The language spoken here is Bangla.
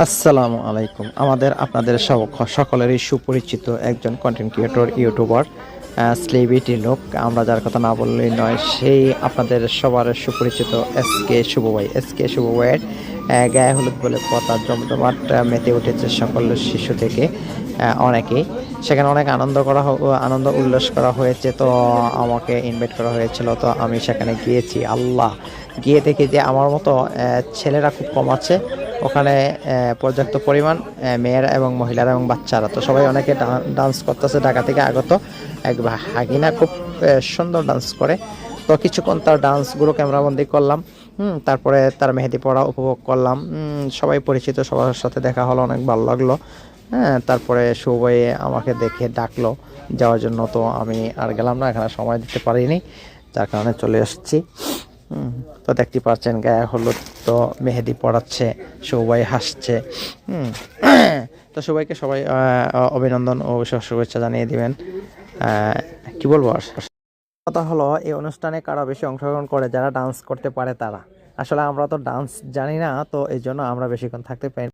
আসসালামু আলাইকুম। আমাদের আপনাদের সব সকলেরই সুপরিচিত একজন কন্টেন্ট ক্রিয়েটর ইউটিউবার স্লেভিটি লোক। আমরা যার কথা না বললেই নয়, সেই আপনাদের সবার সুপরিচিত এস কে শুভ ভাই এস কে শুভ ভাইয়ের গায়ে হলুদ বলে কথা জমজমাট মেতে উঠেছে সকল শিশু থেকে অনেকেই। সেখানে অনেক আনন্দ করা আনন্দ উল্লাস করা হয়েছে, তো আমাকে ইনভাইট করা হয়েছিল, তো আমি সেখানে গিয়েছি। আল্লাহ, গিয়ে দেখি যে আমার মতো ছেলেরা খুব কম আছে। ওখানে পর্যাপ্ত পরিমাণ মেয়েরা এবং মহিলারা এবং বাচ্চারা। তো সবাই অনেকে ডান্স করতেছে ঢাকা থেকে আগত এক হাগিনা খুব সুন্দর ডান্স করে। তো কিছুক্ষণ তার ডান্সগুলো ক্যামেরাবন্দি করলাম, হুম, তারপরে তার মেহেদি পড়া উপভোগ করলাম সবাই পরিচিত, সবার সাথে দেখা হলো, অনেক ভালো লাগল। হ্যাঁ তারপরে সবাই আমাকে দেখে ডাকলো, যাওয়ার জন্য তো আমি আর গেলাম না, এখানে সময় দিতে পারিনি, যার কারণে চলে আসছি তো দেখতে পাচ্ছেন, গায়ে হলুদ তো মেহেদি পড়াচ্ছে সবাই হাসছে। তো সবাইকে সবাই অভিনন্দন ও শুভেচ্ছা জানিয়ে দিবেন। কি বলব কথা হলো, এই অনুষ্ঠানে কারা বেশি অংশগ্রহণ করে, যারা ডান্স করতে পারে তারা। আসলে আমরা তো ডান্স জানি না, তো এই জন্য আমরা বেশিক্ষণ থাকতে পারি